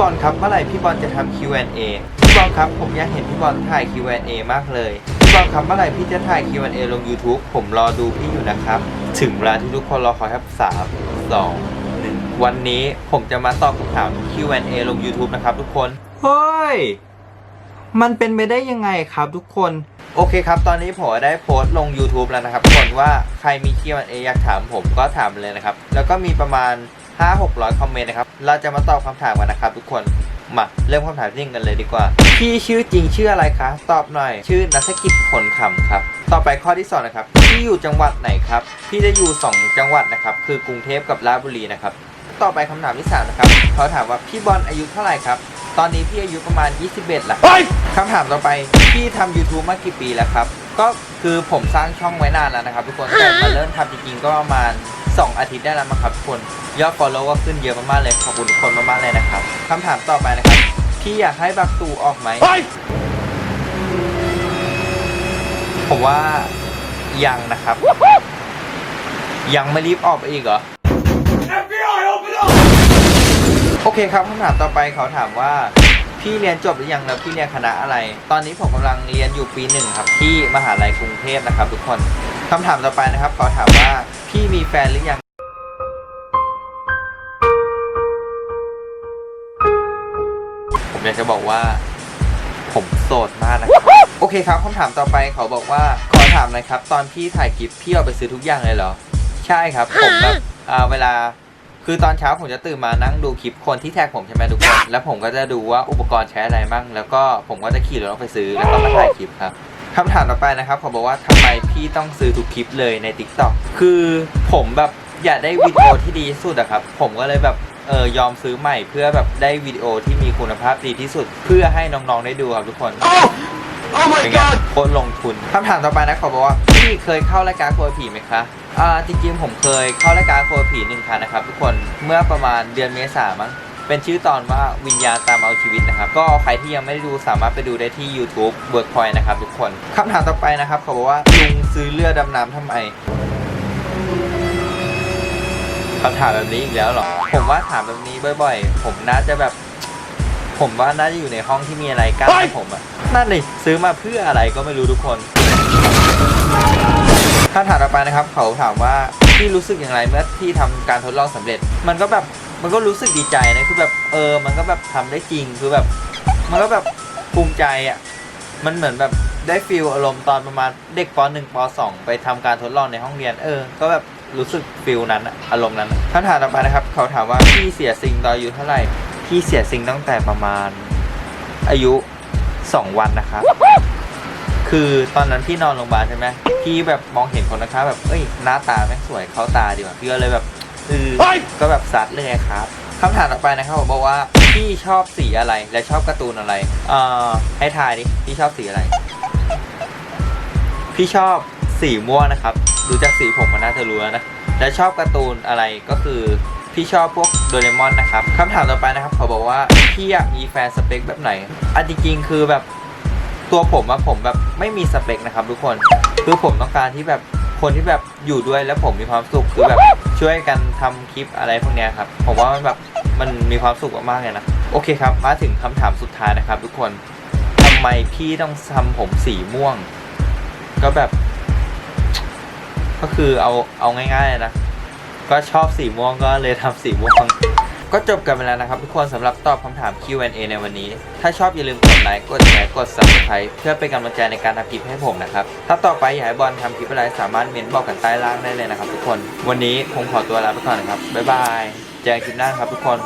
บอลครับเมื่อไหร่พี่บอลจะทำ Q&A พี่บอลครับผมอยากเห็นพี่บอลถ่าย Q&A มากเลยพี่บอลครับเมื่อไหร่พี่จะถ่าย Q&A ลง YouTube ผมรอดูพี่อยู่นะครับ ถึงเวลาที่ทุกคนรอคอยครับสามสองหนึ่งวันนี้ผมจะมาตอบคำถาม Q&A ลง YouTube นะครับทุกคน เฮ้ย มันเป็นไปได้ยังไงครับทุกคน โอเคครับ ตอนนี้ผมได้โพสต์ลง YouTube แล้วนะครับทุกคนว่าใครมี Q&A อยากถามผมก็ถามเลยนะครับ แล้วก็มีประมาณ 5-600 คอมเมนต์นะครับ เราจะมาตอบคำถามกันนะครับทุกคน มาเริ่มคำถามจริงกันเลยดีกว่า พี่ชื่อจริงชื่ออะไรคะ ตอบหน่อย ชื่อนัทกิจผลคำครับ ต่อไปข้อที่สองนะครับ พี่อยู่จังหวัดไหนครับ พี่ได้อยู่ 2 จังหวัดนะครับ คือกรุงเทพกับราชบุรีนะครับ ต่อไปคำถามที่สามนะครับเขาถามว่าพี่บอลอายุเท่าไหร่ครับ ตอนนี้พี่อายุประมาณ 21ละคำถามต่อไปพี่ทำ YouTube มากี่ปีแล้วครับ ก็คือผมสร้างช่องไว้นานแล้วนะครับ ทุกคน แต่มาเริ่มทำจริงๆก็ประมาณ 2 อาทิตย์ได้แล้วมั้งครับทุกคนยอด follow ก็ขึ้นเยอะมากๆเลยขอบคุณทุกคนมากๆเลยนะครับคำถามต่อไปนะครับพี่อยากให้บักตูออกไหมผมว่ายังนะครับ ยังไม่รีบออกไปอีกเหรอโอเคครับคำถามต่อไปเขาถามว่าพี่เรียนจบหรือยังแล้วพี่เรียนคณะอะไร ตอนนี้ผมกำลังเรียนอยู่ปีหนึ่งครับ ที่มหาลัยกรุงเทพนะครับ ทุกคน คำถามต่อไปนะครับเขาถามว่าพี่มีแฟนหรือยัง ผมอยากจะบอกว่า ผมโสดมากนะครับ โอเคครับคำถามต่อไปเขาบอกว่าขอถามหน่อยครับ ตอนพี่ถ่ายคลิปพี่เอาไปซื้อทุกอย่างเลยเหรอ ใช่ครับ ผมแบบอ่าเวลาคือตอนเช้าผมจะตื่นมานั่งดูคลิปคนที่แท็กผมใช่ไหมทุกคน แล้วผมก็จะดูว่าอุปกรณ์ใช้อะไรบ้างแล้วก็ผมก็จะขี่รถออกไปซื้อแล้วก็มาถ่ายคลิปครับ คำถามต่อไปนะครับเขาบอกว่าทำไมพี่ต้องซื้อทุกคลิปเลยใน t ิ k t o k คือผมแบบอยากได้วิดีโอที่ดีที่สุดอะครับ ผมก็เลยแบบเออยอมซื้อใหม่เพื่อแบบได้วิดีโอที่มีคุณภาพดีที่สุด เพื่อให้น้องๆได้ดูครับทุกคนเป็นไงโคตรลงทุนคำถามต่อไปนะขอบอกว่าพี่เคยเข้ารายการครัวผีไหมคะอ่าจริงๆผมเคยเข้ารายการครัวผีหนึ่งครั้งนะครับทุกคนเมื่อประมาณเดือนเมษามั้ง เป็นชื่อตอนว่าวิญญาณตามเอาชีวิตนะครับ ก็ใครที่ยังไม่ได้ดูสามารถไปดูได้ที่ YouTube Workpoint นะครับทุกคนคำถามต่อไปนะครับเขาบอกว่าลุงซื้อเรือดำน้ำทำไมคำถามแบบนี้อีกแล้วเหรอ ผมว่าถามแบบนี้บ่อย ๆ ผมน่าจะแบบ ผมว่าน่าจะอยู่ในห้องที่มีอะไรกั้นให้ผมอะนั่นเลยซื้อมาเพื่ออะไรก็ไม่รู้ทุกคนคำถามต่อไปนะครับ เขาถามว่าพี่รู้สึกอย่างไรเมื่อที่ทำการทดลองสำเร็จ มันก็แบบ มันก็รู้สึกดีใจนะคือแบบเออ มันก็แบบทำได้จริงคือแบบ มันก็แบบภูมิใจอะมันเหมือนแบบได้ฟีลอารมณ์ตอนประมาณเด็กป .1 ป .2 ไปทำการทดลองในห้องเรียนเออ ก็แบบรู้สึกฟีลนั้นอารมณ์นั้นอะคำถามต่อไปนะครับ เขาถามว่าพี่เสียสิ่งตอนอายุเท่าไหร่พี่เสียสิ่งตั้งแต่ประมาณอายุ 2 วันนะครับ คือตอนนั้นพี่นอนโรงพยาบาลใช่ไหมพี่แบบมองเห็นคนนะคะแบบเอ้ยหน้าตาแม่งสวยเข้าตาดีกว่ะพี่ก็เลยแบบ เออก็แบบซัดเลยไงครับคำถามต่อไปนะครับผมบอกว่าพี่ชอบสีอะไรและชอบการ์ตูนอะไรเอ่อให้ทายดิพี่ชอบสีอะไร พี่ชอบสีม่วงนะครับดูจากสีผมมันน่าจะรู้แล้วนะและชอบการ์ตูนอะไรก็คือพี่ชอบพวกโดเรมอนนะครับคำถามต่อไปนะครับเขาบอกว่าพี่อยากมีแฟนสเปคแบบไหนอันจริงๆคือแบบ ตัวผมอะผมแบบไม่มีสเปคนะครับทุกคน คือผมต้องการที่แบบคนที่แบบอยู่ด้วยแล้วผมมีความสุขคือแบบ ช่วยกันทำคลิปอะไรพวกเนี้ยครับผมว่ามันแบบมันมีความสุขมากๆเลยนะโอเคครับมาถึงคำถามสุดท้ายนะครับ ทุกคนทำไมพี่ต้องทำผมสีม่วง ก็แบบ ก็คือเอาเอาง่ายๆเลยนะก็ชอบสีม่วงก็เลยทำสีม่วง ก็จบกันไปแล้วนะครับ ทุกคนสำหรับตอบคำถาม Q&A ในวันนี้ ถ้าชอบอย่าลืมกดไลค์ กดแชร์ กด subscribe เพื่อเป็นกำลังใจในการทำคลิปให้ผมนะครับ ถ้าต่อไปอยากให้บอลทำคลิปอะไรสามารถเมนบอกกันใต้ล่างได้เลยนะครับ ทุกคน วันนี้ผมขอตัวลาไปก่อนนะครับ บ๊ายบาย เจอกันคลิปหน้าครับทุกคน